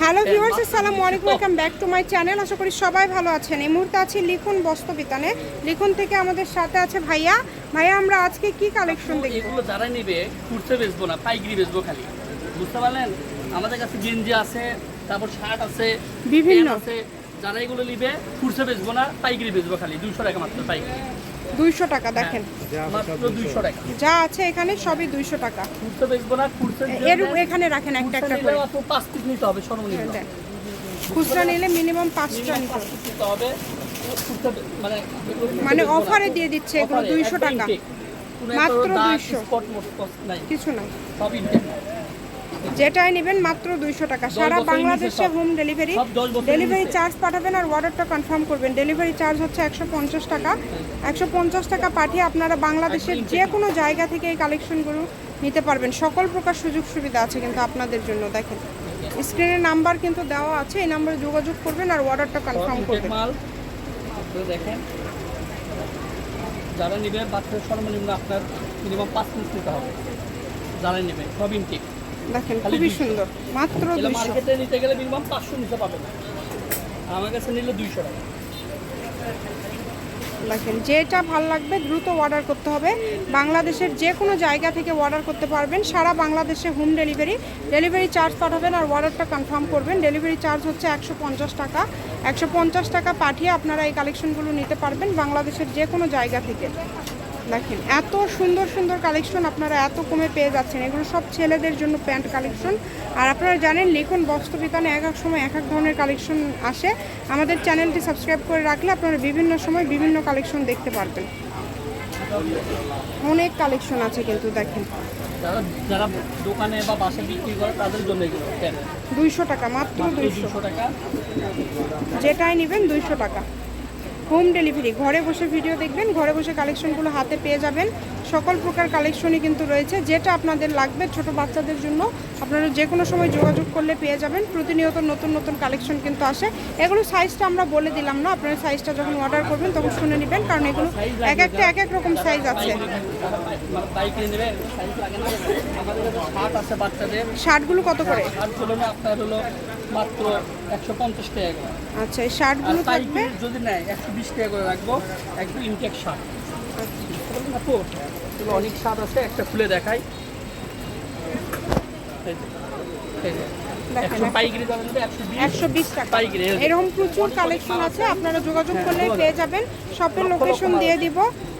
Hello viewers আসসালামু আলাইকুম welcome back to my channel আশা করি সবাই ভালো আছেন। এই মুহূর্তে আছি লিখুন বস্ত্রবিতানে। লিখুন থেকে আমাদের সাথে আছে ভাইয়া। ভাইয়া আমরা আজকে কি কালেকশন দেখব? এগুলো যারা নিবে খুঁড়তে বেচবো না পাইকারি বেচবো খালি। বুঝতে পারলেন? আমাদের কাছে গেঞ্জি আছে তারপর শার্ট আছে বিভিন্ন। আছে। যারা এগুলো নিবে খুঁড়তে বেচবো না পাইকারি বেচবো খালি দুইশো টাকা মাত্র পাইকারি। দুইশো টাকা দেখেন। দুইশো টাকা। যা আছে এখানে সবই দুইশো টাকা। এর এখানে রাখেন একটা একটা করে। দেন। খুচরা নিলে মিনিমাম পাঁচটা নিতে হবে। মানে মানে। অফারে দিয়ে দিচ্ছে এগুলো দুইশো টাকা। মাত্র একটা দাগ, 200 spot মোট নাই। কিছু নাই। সব intake। যেটাই নেবেন মাত্র দুইশো টাকা। সারা বাংলাদেশে হোম ডেলিভারি ডেলিভারি চার্জ পাঠাবেন আর অর্ডারটা কনফার্ম করবেন। ডেলিভারি চার্জ হচ্ছে একশো পঞ্চাশ টাকা। একশো পঞ্চাশ টাকা পাঠিয়ে আপনারা বাংলাদেশের যে কোনো জায়গা থেকে এই কালেকশনগুলো নিতে পারবেন। সকল প্রকার সুযোগ সুবিধা আছে কিন্তু আপনাদের জন্য। দেখেন স্ক্রিনে নাম্বার কিন্তু দেওয়া আছে। এই নাম্বারে যোগাযোগ করবেন আর অর্ডারটা কনফার্ম করবেন। দেখেন যারা নেবে বাচ্চার সর্বনিম্ন আপনার মিনিমাম পাঁচ পিস নিতে হবে। যারা নেবে সব ইনটেক দেখেন খুবই সুন্দর। মাত্র মার্কেটে নিতে গেলে মিনিমাম পাঁচশো নিতে পাবেন। আমার কাছে নিলে দুইশো টাকা। দেখেন যেটা ভালো লাগবে দ্রুত অর্ডার করতে হবে। বাংলাদেশের যে কোনো জায়গা থেকে অর্ডার করতে পারবেন। সারা বাংলাদেশে হোম ডেলিভারি ডেলিভারি চার্জ পাঠাবেন আর অর্ডারটা কনফার্ম করবেন। ডেলিভারি চার্জ হচ্ছে একশো পঞ্চাশ টাকা। একশো পঞ্চাশ টাকা পাঠিয়ে আপনারা এই কালেকশনগুলো নিতে পারবেন বাংলাদেশের যে কোনো জায়গা থেকে। দেখেন এত সুন্দর সুন্দর কালেকশন আপনারা এত কমে পেয়ে যাচ্ছেন। এগুলো সব ছেলেদের জন্য প্যান্ট কালেকশন আর আপনারা জানেন লিখুন বস্ত্রবিতানে এক এক সময় এক এক ধরনের কালেকশন আসে। আমাদের চ্যানেলটি সাবস্ক্রাইব করে রাখলে আপনারা বিভিন্ন সময় বিভিন্ন কালেকশন দেখতে পারবেন। অনেক কালেকশন আছে কিন্তু দেখেন। যারা যারা দোকানে বা বাসায় বিক্রি করে তাদের জন্য দুইশো টাকা মাত্র দুইশো টাকা। যেটাই নেবেন দুইশো টাকা। Home delivery. ঘরে বসে ভিডিও দেখবেন ঘরে বসে কালেকশনগুলো হাতে পেয়ে যাবেন। সকল প্রকার কালেকশনই কিন্তু রয়েছে। যেটা আপনাদের লাগবে ছোট বাচ্চাদের জন্য আপনারা যে কোনো সময় যোগাযোগ করলে পেয়ে যাবেন। প্রতিনিয়ত নতুন নতুন কালেকশন কিন্তু আসে। এগুলো সাইজটা আমরা বলে দিলাম না আপনারা সাইজটা যখন অর্ডার করবেন তখন শুনে নেবেন কারণ এগুলো এক একটা এক এক রকম সাইজ আছে। শার্টগুলো কত করে? আপনার হলো মাত্র একশো পঞ্চাশ টাকা করে। আচ্ছা এই শার্টগুলো থাকবে? যদি নেয় একশো বিশ টাকা করে রাখব একটু ইনটেক শার্ট। আপু অনেক স্বাদ আছে একটা খুলে দেখাই। একশো বিশ টাকা। এরকম প্রচুর কালেকশন আছে আপনারা যোগাযোগ করলে পেয়ে যাবেন। শপের লোকেশন দিয়ে দিব।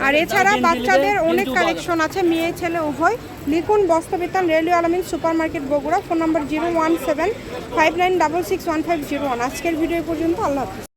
আর এছাড়া বাচ্চাদের অনেক কালেকশন আছে মেয়ে ছেলে উভয়। লিখুন বস্তবিতান রেলওয়ে আলমিন super market Bogura phone number zero one seven five nine double six one five zero one. আজকের ভিডিও পর্যন্ত আল্লাহ হাফিজ।